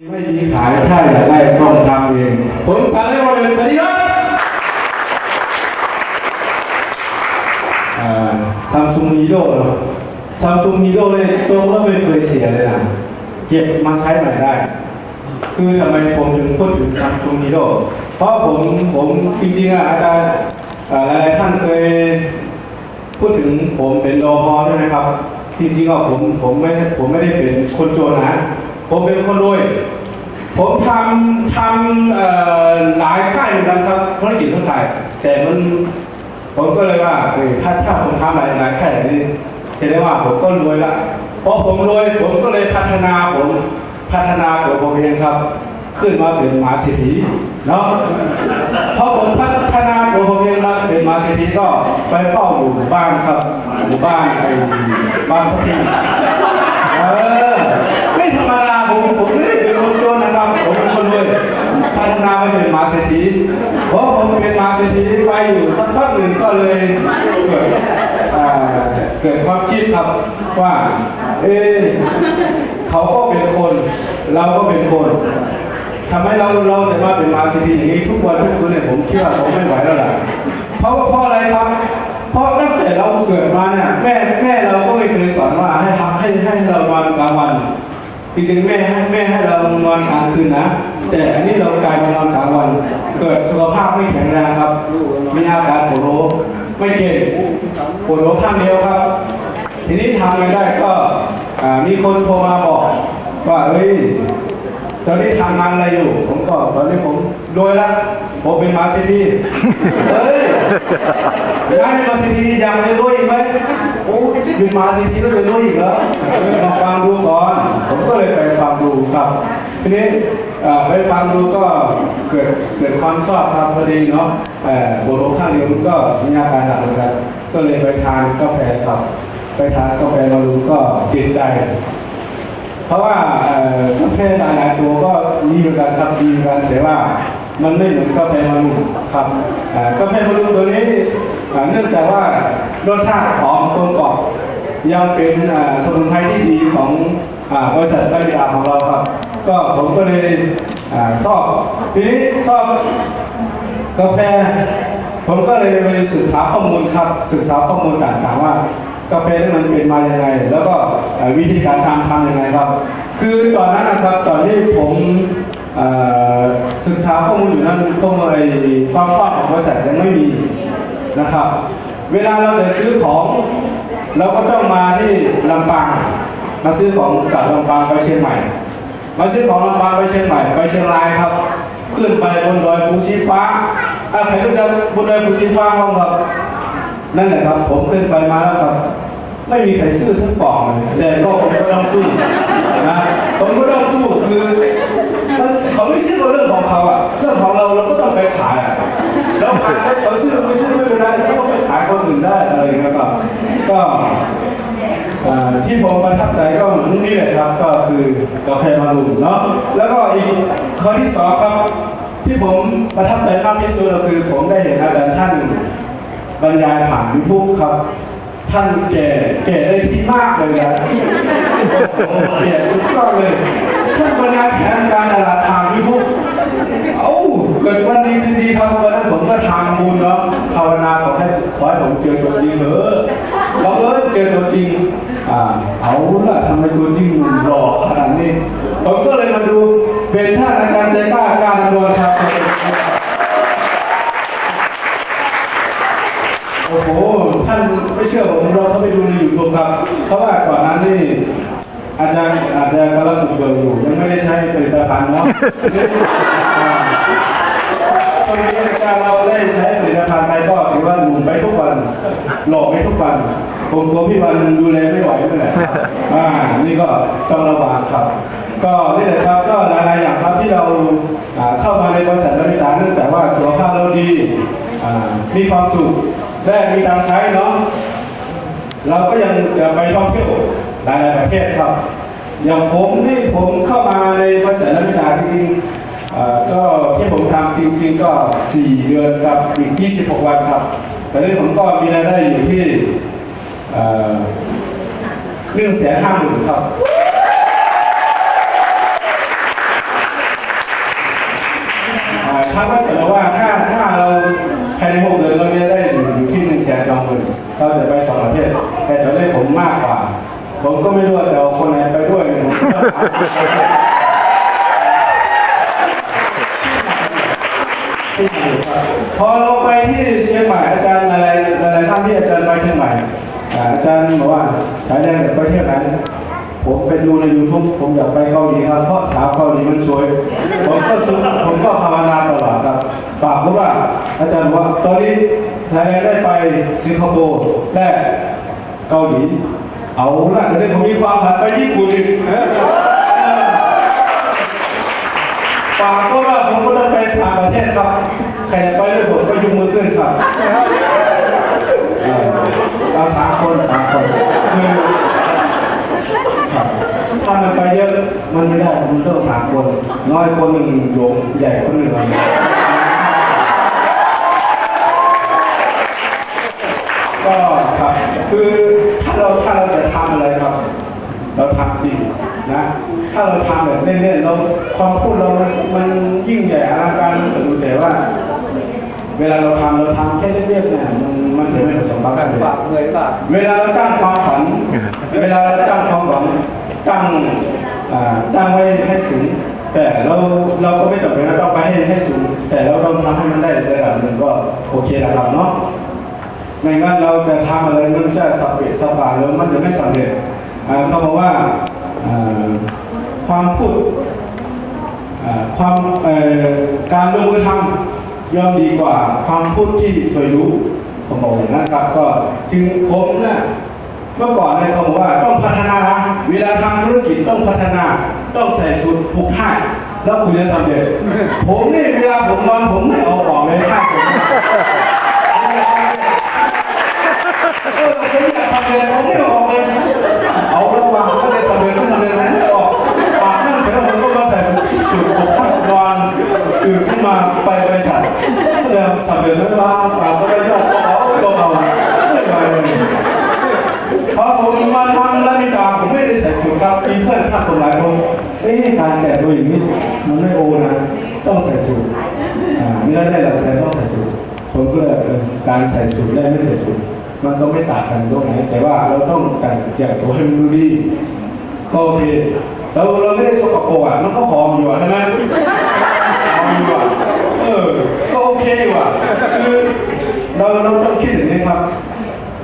ไม่มีขายถ้าอยากได้ต้องทำเองผมสั่งให้วันเป็นปฏิวัติทำซุมฮีโร่ทำซุมฮีโร่เลยตรงแล้วไม่เคยเสียเลยนะเก็บมาใช้ใหม่ได้ คือทำไมผมถึงพูดถึงทำซุมฮีโร่เพราะผมผมจริงๆอะอาจารย์อ่อหลายท่านเคยพูดถึงผมเป็นรอพอใช่ไหมครับจริงๆก็ผมผมไม่ผมไม่ได้เป็นคนโจนนะ ผมเป็นคนรวย ผมทำทำหลายค่ายเหมือนกันครับธุรกิจทั้งหลายแต่มันผมก็เลยว่าเออถ้าถ้าผมทำหลายหลายค่ายนี้จะได้ว่าผมก็รวยละเพราะผมรวยผมก็เลยพัฒนาผมพัฒนาตัวผมเองครับ ขึ้นมาเป็นมหาเศรษฐีเนาะเพราะผมพัฒนาตัวผมเองมาเป็นมหาเศรษฐีก็ไปเฝ้าหมู่บ้านครับหมู่บ้านไอ้บ้านพักพิงเออไม่ธรรมดา ผมผมไม่เป็นคนจนนะครับ ผมเป็นคนรวยพัฒนาไปเป็นมาเศรษฐีเพราะผมเป็นมาเศรษฐีไปอยู่สักพักหนึ่งก็เลยเกิดเกิดความคิดครับว่า เอ๊เขาก็เป็นคน เราก็เป็นคนทำให้เราเราแต่ว่าเป็นมาเศรษฐีอย่างนี้ทุกวันทุกคืนเนี่ยผมเชื่อผมไม่ไหวแล้วล่ะเพราะว่าเพราะอะไรครับเพราะตั้งแต่เราเกิดมาเนี่ยแม่แม่เราก็ไม่เคยสอนว่าให้ทำให้ให้เรานอนกลางวัน จริงๆแม่ให้แม่ให้เรานอนกลางคืนนะ แต่อันนี้เรากลายมานอนกลางวัน เกิดสุขภาพไม่แข็งแรงครับมีอาการปวดหัวไม่เก่งปวดหัวข้างเดียวครับ ทีนี้ทำไงได้ก็มีคนโทรมาบอกว่าเฮ้ยตอนนี้ทำงานอะไรอยู่ ผมก็ตอนนี้ผมรวยแล้วผมเป็นมาสเตอร์ทีเฮ้ยย้ายมาสเตอร์ทียังไม่รวยอีกไหมโอ้เป็นมาสเตอร์ทีแล้วจะรวยอีกเหรอมาฟังดูก่อน ครับทีนี้ไปฟังดูก็เกิดเกิดความชอบครับพอดีเนาะบัวโลข้างเดียวมันก็มีอาการหนักเหมือนกันก็เลยไปทานกาแฟครับ ไปทานกาแฟมาดูก็ติดใจ เพราะว่ากาแฟหลายๆตัวก็มีเหมือนกันครับดีเหมือนกันแต่ว่ามันไม่เหมือนกาแฟมารุมครับกาแฟมารุมตัวนี้เนื่องจากว่ารสชาติหอมกลมกล่อม ยังเป็นสมุนไพรที่ดีของบริษัทไตรยาของเราครับ ก็ผมก็เลยชอบทีนี้ชอบกาแฟผมก็เลยไปศึกษาข้อมูลครับศึกษาข้อมูลต่างๆว่ากาแฟนี่มันเป็นมาอย่างไร แล้วก็วิธีการทำทำยังไงครับ คือตอนนั้นนะครับตอนที่ผมศึกษาข้อมูลอยู่นั้นข้อมูลไอ้ความกว้างของบริษัทยังไม่มีนะครับ เวลาเราจะซื้อของ เราก็ต้องมาที่ลำปางมาซื้อของจากลำปางไปเชียงใหม่ มาซื้อของลำปางไปเชียงใหม่ไปเชียงรายครับ ขึ้นไปบนดอยภูชีฟ้าอะใครรู้จักบนดอยภูชีฟ้าบ้างครับนั่นแหละครับ ผมขึ้นไปมาแล้วครับ ไม่มีใครซื้อทั้งปองเลยแต่ก็ผมก็ต้องสู้นะผมก็ต้องสู้คือเขาไม่ซื้อเรื่องของเขาอะเรื่องของเราเราก็ต้องไปขายอะ เราขายให้เขาซื้อไม่ซื้อไม่เป็นไรเราก็ไปขายคนอื่นได้อะไรอย่างเงี้ยครับก็ที่ผมประทับใจก็เหมือนนี่แหละครับ ก็คือกาแฟมารุมเนาะแล้วก็อีกข้อที่สองครับที่ผมประทับใจมากที่สุดก็คือผมได้เห็นอาจารย์ท่านบรรยายผ่านยูทูบครับ ท่านแก่แก่ได้ที่มากเลยนะโอ้โหแก่ทุกข้อเลยท่านบรรยายแผนการตลาดทาง็ทำบุญเนาะภาวนาขอให้ขอให้ผมเจอตัวจริงเถอะเราเออเจอตัวจริงอ่าเอาละทำไมตัวจริงหล่อขนาดนี้ผมก็เลยมาดูเป็นท่านอาจารย์ใจกล้าการดำเนินครับโอ้โหท่านไม่เชื่อผมเราเข้าไปดูในยูทูบครับ เพราะว่าก่อนหน้านี้อาจารย์อาจจะกำลังฝึกเบิกอยู่ยังไม่ได้ใช้ผลิตภัณฑ์เนาะ อ่าตอนนี้การเราได้ใช้ผลิตภัณฑ์ไปก็ถือว่าหนุ่มไปทุกวัน หลอกไปทุกวัน ผมกลัวพี่วันดูแลไม่ไหวไม่แหละอ่า นี่ก็ต้องระวังครับ ก็นี่แหละครับก็หลายๆอย่างครับที่เราเข้ามาในบริษัทบริษัทเนื่องจากว่าสุขภาพเราดีมีความสุขและมีตังใช้เนาะเราก็ยังจะไปท่องเที่ยวหลายๆประเทศครับ อย่างผมที่ผมเข้ามาในบริษัทนักวิชาจริงๆ ก็ที่ผมทำจริงๆก็4เดือนกับอีก26วันครับตอนนี้ผมก็มีรายได้อยู่ที่หนึ่งแสนห้าหมื่นครับท่านก็จะบอกว่าถ้าถ้าเราภายในหกเดือนเราจะได้อยู่ที่หนึ่งแสนสองหมื่นเราจะไปต่างประเทศแต่จะได้ผมมากกว่า ผมก็ไม่รู้ว่าจะเอาคนไหนไปด้วย พอเราไปที่เชียงใหม่อาจารย์อะไรอะไรท่านที่อาจารย์ไปเชียงใหม่อาจารย์บอกว่าสายแดงไปเที่ยวไหนผมไปดูในยูทูบผมอยากไปเกาหลีครับเพราะสาวเกาหลีมันสวย ผมก็สุผมก็ภาวนาตลอดครับฝากว่า อาจารย์ว่าตอนนี้ไทยแด์ได้ไปสิงคโปร์และเกาหลี เอาละเดี๋ยวผมมีความฝันไปญี่ปุ่นอีกฝากเพราะว่าผมก็ ครับใครจะไปด้วยผมก็ยกมือขึ้นครับเออเอาสามคนสามคนถ้ามันไปเยอะมันไม่ได้มันต้องสามคน น้อยคนหนึ่งโยมใหญ่คนหนึ่งก็ครับคือถ้าเราถ้าเราจะทำอะไรครับ เราทำจริงนะ ถ้าเราทำแบบเล่นๆเราความพูดเรามันยิ่งใหญ่อลังการมันสนุกแต่ว่า เวลาเราทำเราทำแค่เรียบๆเนี่ยมันมันจะไม่ประสบความสำเร็จฝากเลยฝากเวลาเราตั้งความฝันเวลาเราตั้งความหวังตั้งตั้งไว้ให้สูงแต่เราเราก็ไม่จำเป็นว่าต้องไปให้ให้สูงแต่เราต้องทำให้มันได้ระดับหนึ่งก็โอเคแล้วครับเนาะไม่งั้นเราจะทำอะไรมันจะสับเปะสับปะแล้วมันจะไม่สำเร็จเขาบอกว่าความพูดความการลงมือทำ ย่อมดีกว่าความพูดที่เคยรู้ผมบอกอย่างนะครับ ก็ถึงผมเนี่ยเมื่อก่อนเนี่ยเขาบอกว่าต้องพัฒนา เวลาทำธุรกิจต้องพัฒนา ต้องใส่สูตรผูกผ้าแล้วคุณจะสำเร็จผมนี่เวลาผมนอนผมไม่เอาออกเลยผ้าผมเออผมอยากทำเลยผมไม่ออกเลยเอาระว่างก็เลยสำเร็จไม่สำเร็จนะไม่ออกปากนั่นแต่ว่าผมก็มาใส่สูตรผูกผ้านอนตื่นขึ้นมา แล้วสำเร็จแล้วว่าปากก็ได้ยอดเอาก็เอาไม่ไปเลยพอผมมาทำแล้วนี่ตาผมไม่ได้ใส่ถุงครับมีเพื่อนทักผมหลายคนเอ๊ะการแต่ตัวอย่างนี้มันไม่โอนะต้องใส่ถุงอ่าไม่ได้ได้หลักแต่ต้องใส่ถุงผมก็เลยการใส่ถุงได้ไม่ใส่ถุงมันก็ไม่ต่างกันตรงไหนแต่ว่าเราต้องแต่งอย่างตัวให้มันดูดีก็โอเคเราเราไม่ได้สกปรกอะมันก็หอมอยู่อะใช่ไหมหอมอยู่อะเออก็โอเคอยู่อะคือ เราเราต้องคิดอย่างนี้ครับ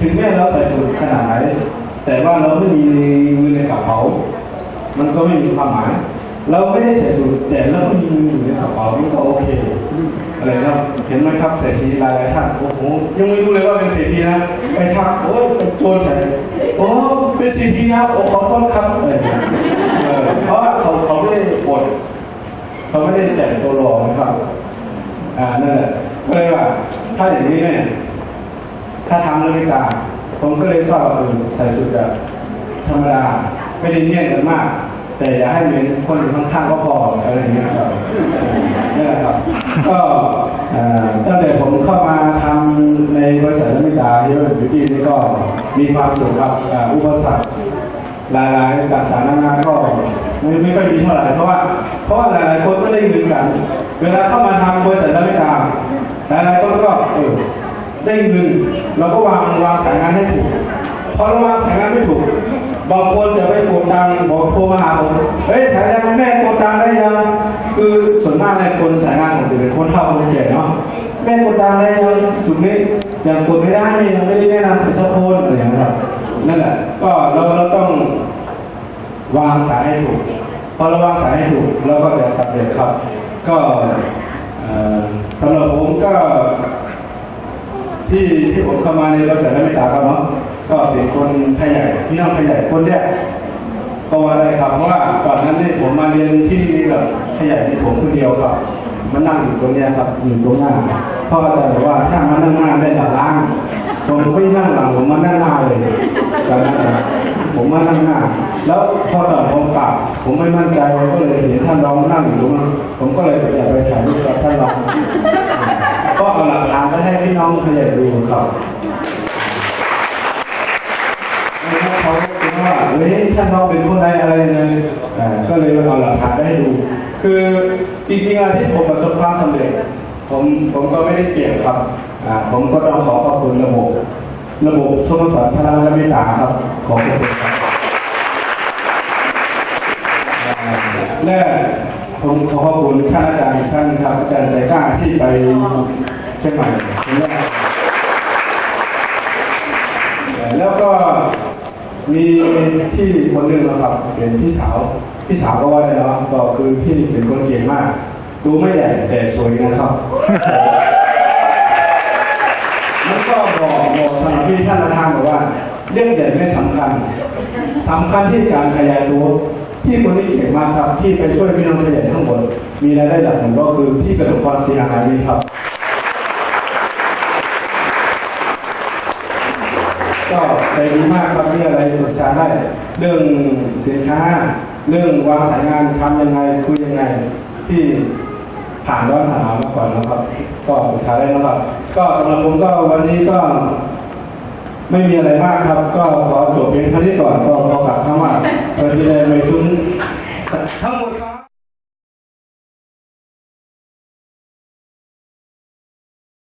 ถึงแม้เราใส่ถุงขนาดไหนแต่ว่าเราไม่มีเงินในกระเป๋า มันก็ไม่มีความหมาย เราไม่ได้ใส่ถุงแต่เราไม่มีเงินอยู่ในกระเป๋ามันก็โอเคอะไรครับเห็นไหมครับเศรษฐีหลายๆท่านโอ้โหยังไม่รู้เลยว่าเป็นเศรษฐีนะไปทักโอ้ยเป็นโจรใส่โอ้เป็นเศรษฐีครับโอ้ขอโทษครับอะไรอย่างเงี้ยเพราะเขาเขาไม่ได้ปวดเขาไม่ได้แต่งตัวหล่อนะครับ อ่านั่นแหละก็เลยว่า ถ้าอย่างนี้เนี่ย ถ้าทำนาฬิกาผมก็เลยชอบเออใส่ชุดแบบธรรมดาไม่ได้เนียกันมาก แต่อย่าให้เหมือนคนอยู่ข้างๆก็พออะไรอย่างเงี้ยครับนี่แหละครับ ก็เอ่อตั้งแต่ผมเข้ามาทำในบริษัทนาฬิกาเยอะอยู่ที่นี่ก็มีความสุขครับอุปสรรคหลายๆการสานานาก็ไม่ไม่ค่อยมีเท่าไหร่เพราะว่าเพราะหลายๆคนก็ได้เงินกัน เวลาเข้ามาทำบริษัทนาฬิกาหลายๆคนก็เออ ได้เงินเราก็วางวางแผนงานให้ถูกพอเราวางแผนงานไม่ถูกบางคนจะไปกดตังบอกโทรมาหาผมเฮ้ยถ่ายยังแม่โกดตังได้ยังคือส่วนมากในคนสายงานของผมเป็นคนเฒ่าคนแก่เนาะแม่โกดตังได้ยังสุดนี้ยังกดไม่ได้ยังไม่ได้แนะนำสักคนอะไรอย่างเงี้ยนั่นแหละก็เราเราต้องวางสายให้ถูกพอเราวางสายให้ถูกเราก็จะสำเร็จครับ ก็สำหรับผมก็ ที่ที่ผมเข้ามาในบริษัทนักวิชาครับเนาะก็เป็นคนไทยใหญ่พี่น้องไทยใหญ่คนแรกก็ว่าอะไรครับเพราะว่าก่อนนั้นนี่ผมมาเรียนที่นี่แบบไทยใหญ่ที่ผมคนเดียวครับมานั่งอยู่ตรงเนี้ยครับอยู่ตรงหน้าพ่อจารย์บอกว่าถ้ามานั่งหน้าได้หลับล่างผมไม่นั่งหลังผมมานั่งหน้าเลยตอนนั้นผมมานั่งหน้า แล้วพอตอนผมกลับผมไม่มั่นใจก็เลยเห็นท่านรองนั่งอยู่ตรงนั้นผมก็เลยอยากไปถ่ายรูปกับท่านรองก็เอาหลักฐาน ให้พี่น้องขยายดูครับเขาคิดว่าเฮ้ยท่านน้องเป็นคนใดอะไรเลยอ่าก็เลยเอาหลักฐานไปให้ดู คือจริงๆที่ผมประสบความสำเร็จผมผมก็ไม่ได้เกี่ยวครับผมก็ต้องขอขอบคุณระบบ ระบบสมสรพลังและเมตตาครับขอบคุณครับและผมขอขอบคุณท่านอาจารย์อีกท่านครับอาจารย์ใจกล้าที่ไป ชียงใหม่คนแรกแล้วก็มีพี่คนหนึ่งนะครับเป็นพี่สาวพี่สาวก็ว่าได้แล้วก็คือพี่เป็นคนเก่งมาก ดูไม่ใหญ่แต่สวยนะครับแล้วก็บอกบอกสำหรับพี่ท่านประธานบอกว่า เรื่องใหญ่ไม่สำคัญสำคัญที่การขยายตัวพี่คนนี้เก่งมากครับที่ไปช่วยพี่น้องขยายทั้งหมด มีรายได้หลักหนึ่งก็คือที่ประสบความเสียหายนี้ครับ ก็ใจดีมากครับมีอะไรปรึกษาได้เรื่องสินค้า เรื่องวางแผนงานทำยังไงคุยยังไง ที่ผ่านร้อนผ่านหนาวมาก่อนนะครับ ก็ปรึกษาได้นะครับ ก็สำหรับผมก็วันนี้ก็ ไม่มีอะไรมากครับ ก็ขอจบเพียงเท่านี้ก่อนก็ขอกลับคำว่า